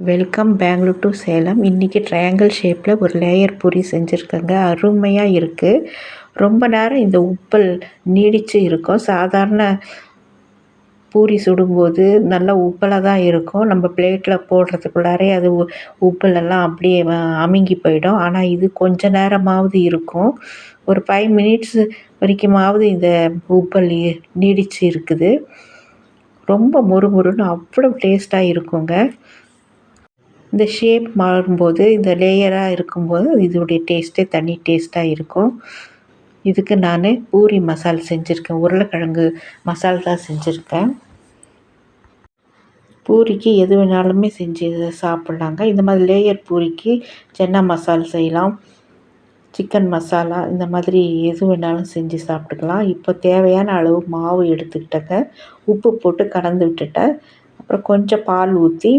Welcome Bangalore to Salem இன்றைக்கி triangle ஷேப்பில் ஒரு லேயர் பூரி செஞ்சுருக்கேங்க. அருமையாக இருக்குது ரொம்ப நேரம் இந்த உப்பல் நீடித்து இருக்கும். சாதாரண பூரி சுடும்போது நல்லா உப்பலாக தான் இருக்கும். நம்ம பிளேட்டில் போடுறதுக்குள்ளாரே அது உ உப்பலெல்லாம் அப்படியே அமுங்கி போயிடும். ஆனால் இது கொஞ்ச நேரமாவது இருக்கும். ஒரு ஃபைவ் மினிட்ஸ் வரைக்குமாவது இந்த உப்பல் நீடித்து இருக்குது. ரொம்ப மொறுமொறுன்னு அவ்வளோ டேஸ்ட்டாக இருக்குங்க. இந்த ஷேப் மாறும்போது இந்த லேயராக இருக்கும்போது இதோடைய டேஸ்ட்டே தனி டேஸ்ட்டாக இருக்கும். இதுக்கு நான் பூரி மசால் செஞ்சுருக்கேன். உருளைக்கிழங்கு மசால் தான் செஞ்சுருக்கேன். பூரிக்கு எது வேணாலுமே செஞ்சு சாப்பிட்லாங்க. இந்த மாதிரி லேயர் பூரிக்கு சென்னா மசால் செய்யலாம். சிக்கன் மசாலா இந்த மாதிரி எது வேணாலும் செஞ்சு சாப்பிட்டுக்கலாம். இப்போ தேவையான அளவு மாவு எடுத்துக்கிட்டேங்க. உப்பு போட்டு கலந்து விட்டுட்டேன். அப்புறம் கொஞ்சம் பால் ஊற்றி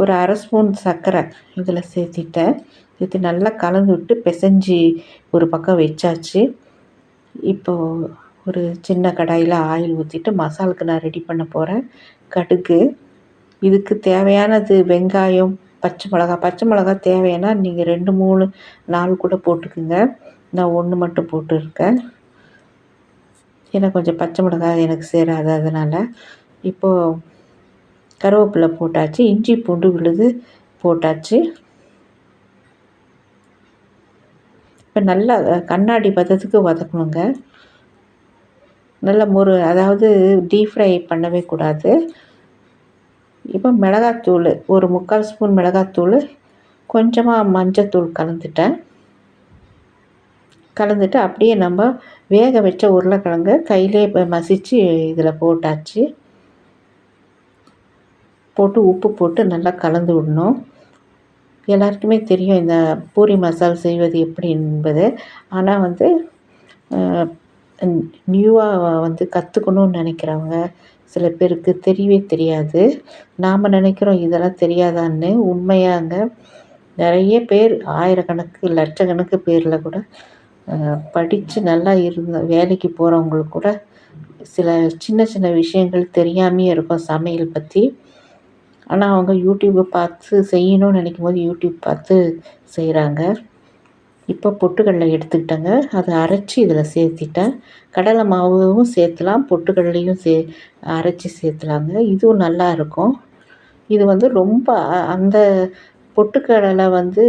ஒரு அரை ஸ்பூன் சர்க்கரை இதில் சேர்த்திட்டேன். சேர்த்து நல்லா கலந்து விட்டு பிசைஞ்சி ஒரு பக்கம் வச்சாச்சு. இப்போது ஒரு சின்ன கடாயில் ஆயில் ஊற்றிட்டு மசாலுக்கு நான் ரெடி பண்ண போகிறேன் கடுகு. இதுக்கு தேவையானது வெங்காயம் பச்சை மிளகா பச்சை மிளகா தேவைன்னா நீங்கள் ரெண்டு மூணு நாலு கூட போட்டுக்குங்க. நான் ஒன்று மட்டும் போட்டுருக்கேன். ஏன்னா கொஞ்சம் பச்சை மிளகா எனக்கு சேராது அதனால். இப்போது கருவேப்பிலை போட்டாச்சு இஞ்சி பூண்டு விழுது போட்டாச்சு. இப்போ நல்லா கண்ணாடி பதத்துக்கு வதக்கணுங்க. நல்ல முறு அதாவது டீப் ஃப்ரை பண்ணவே கூடாது. இப்போ மிளகாத்தூள் ஒரு முக்கால் ஸ்பூன் மிளகாத்தூள் கொஞ்சமாக மஞ்சத்தூள் கலந்துட்டேன். கலந்துட்டு அப்படியே நம்ம வேக வச்ச உருளைக்கிழங்கு கையிலே மசித்து இதில் போட்டாச்சு. போட்டு உப்பு போட்டு நல்லா கலந்து விடணும். எல்லாருக்குமே தெரியும் இந்த பூரி மசால் செய்வது எப்படி என்பது. ஆனால் வந்து நியூவாக வந்து கற்றுக்கணுன்னு நினைக்கிறவங்க சில பேருக்கு தெரியவே தெரியாது. நாம் நினைக்கிறோம் இதெல்லாம் தெரியாதான்னு. உண்மையாங்க. நிறைய பேர் ஆயிரக்கணக்கு லட்சக்கணக்கு பேரில் கூட படித்து நல்லா இருந்த வேலைக்கு போகிறவங்களுக்கு கூட சில சின்ன சின்ன விஷயங்கள் தெரியாமையே இருக்கும் சமையல் பற்றி ஆனால் அவங்க யூடியூப்பை பார்த்து செய்யணும்னு நினைக்கும் போது யூடியூப் பார்த்து செய்கிறாங்க இப்போ பொட்டுக்கடலை எடுத்துக்கிட்டேங்க. அதை அரைச்சி இதில் சேர்த்திட்டேன். கடலை மாவும் சேர்த்துலாம் பொட்டுக்கடலையும் சே அரைச்சி சேர்த்துலாங்க. இதுவும் நல்லா இருக்கும். இது வந்து ரொம்ப அந்த பொட்டுக்கடலை வந்து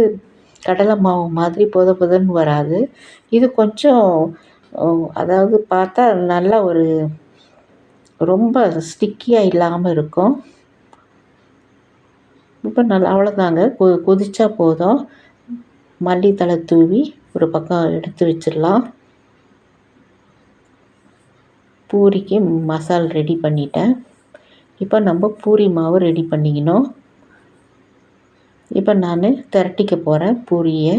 கடலை மாவு மாதிரி பொத புதன்னு வராது. இது கொஞ்சம் அதாவது பார்த்தா நல்லா ஒரு ரொம்ப ஸ்டிக்கியாக இல்லாமல் இருக்கும். இப்போ நல்லா அவ்வளோதாங்க கொ கொதிச்சா போதும். மல்லித்தலை தூவி ஒரு பக்கம் எடுத்து வச்சிடலாம். பூரிக்கு மசால் ரெடி பண்ணிட்டேன். இப்போ நம்ம பூரி மாவு ரெடி பண்ணிக்கணும். இப்போ நான் திரட்டிக்க போகிறேன் பூரியை.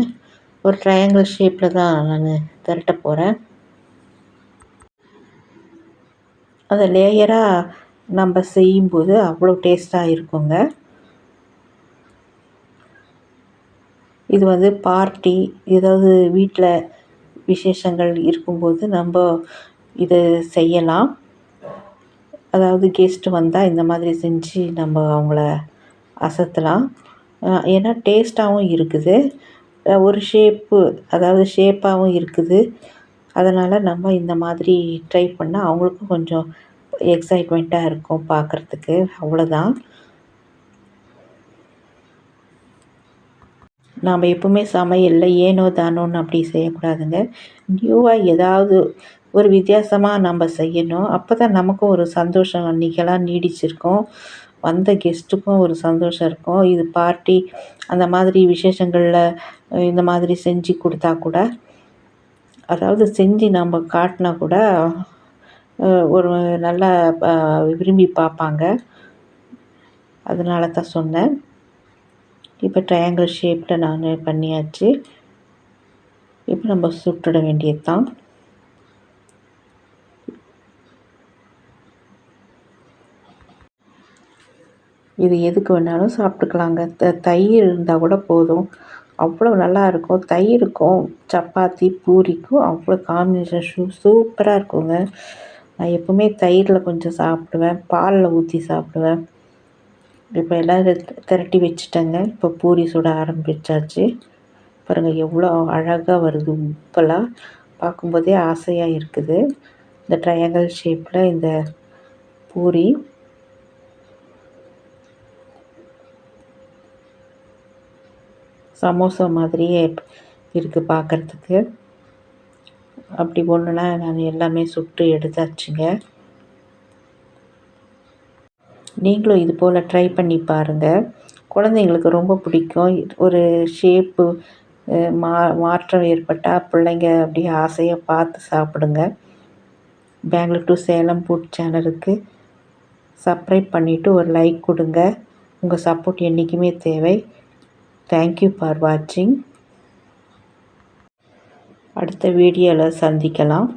ஒரு ட்ரையாங்கிள் ஷேப்பில் தான் நான் திரட்ட போகிறேன் அதை லேயராக நம்ம செய்யும்போது அவ்வளோ டேஸ்ட்டாக இருக்குங்க. இது வந்து பார்ட்டி ஏதாவது வீட்டில் விசேஷங்கள் இருக்கும்போது நம்ம இதை செய்யலாம். அதாவது கெஸ்ட்டு வந்தால் இந்த மாதிரி செஞ்சு நம்ம அவங்கள அசத்தலாம். ஏன்னா டேஸ்ட்டாகவும் இருக்குது. ஒரு ஷேப்பு அதாவது ஷேப்பாகவும் இருக்குது. அதனால் நம்ம இந்த மாதிரி ட்ரை பண்ணால் அவங்களுக்கும் கொஞ்சம் எக்ஸைட்மெண்ட்டாக இருக்கும் பார்க்குறதுக்கு அவ்வளோதான் நாம் எப்பவுமே சமையலில் ஏனோ தானோன்னு அப்படி செய்யக்கூடாதுங்க. நியூவாக ஏதாவது ஒரு வித்தியாசமாக நம்ம செய்யணும். அப்போ தான் நமக்கும் ஒரு சந்தோஷம். அன்றைக்கெல்லாம் நீடிச்சிருக்கோம். வந்த கெஸ்ட்டுக்கும் ஒரு சந்தோஷம் இருக்கும். இது பார்ட்டி அந்த மாதிரி விசேஷங்களில் இந்த மாதிரி செஞ்சு கொடுத்தா கூட அதாவது செஞ்சு நம்ம காட்டினா கூட ஒரு நல்லா விரும்பி பார்ப்பாங்க. அதனால தான் சொன்னேன். இப்போ ட்ரையாங்கிள் ஷேப்பில் நான் பண்ணியாச்சு. இப்போ நம்ம சுட்டுட வேண்டியது தான் இது எதுக்கு வேணாலும் சாப்பிட்டுக்கலாங்க. த தயிர் இருந்தால் கூட போதும். அவ்வளோ நல்லா இருக்கும். தயிருக்கும் சப்பாத்தி பூரிக்கும் அவ்வளோ காம்பினேஷன் ஷூ சூப்பராக இருக்குங்க. நான் எப்போவுமே தயிரில் கொஞ்சம் சாப்பிடுவேன். பாலில் ஊற்றி சாப்பிடுவேன். இப்போ எல்லாம் திரட்டி வச்சுட்டேங்க. இப்போ பூரி சுட ஆரம்பிச்சாச்சு. பாருங்கள் எவ்வளோ அழகாக வருது உப்பெல்லாம் பார்க்கும்போதே ஆசையாக இருக்குது. இந்த ட்ரையாங்கல் ஷேப்பில் இந்த பூரி. சமோசா மாதிரியே இருக்குது பார்க்குறதுக்கு அப்படி ஒன்றுனா நான் எல்லாமே சுட்டு எடுத்தாச்சுங்க. நீங்களும் இது போல் ட்ரை பண்ணி பாருங்கள் குழந்தைங்களுக்கு ரொம்ப பிடிக்கும். ஒரு ஷேப்பு மா மாற்றம் ஏற்பட்டால் பிள்ளைங்க அப்படியே ஆசையாக பார்த்து சாப்பிடுங்க. பெங்களூர் டு சேலம் ஃபுட் சேனலுக்கு சப்ஸ்கிரைப் பண்ணிவிட்டு ஒரு லைக் கொடுங்க. உங்கள் சப்போர்ட் என்றைக்குமே தேவை. தேங்க்யூ ஃபார் வாட்சிங் அடுத்த வீடியோவில் சந்திக்கலாம்.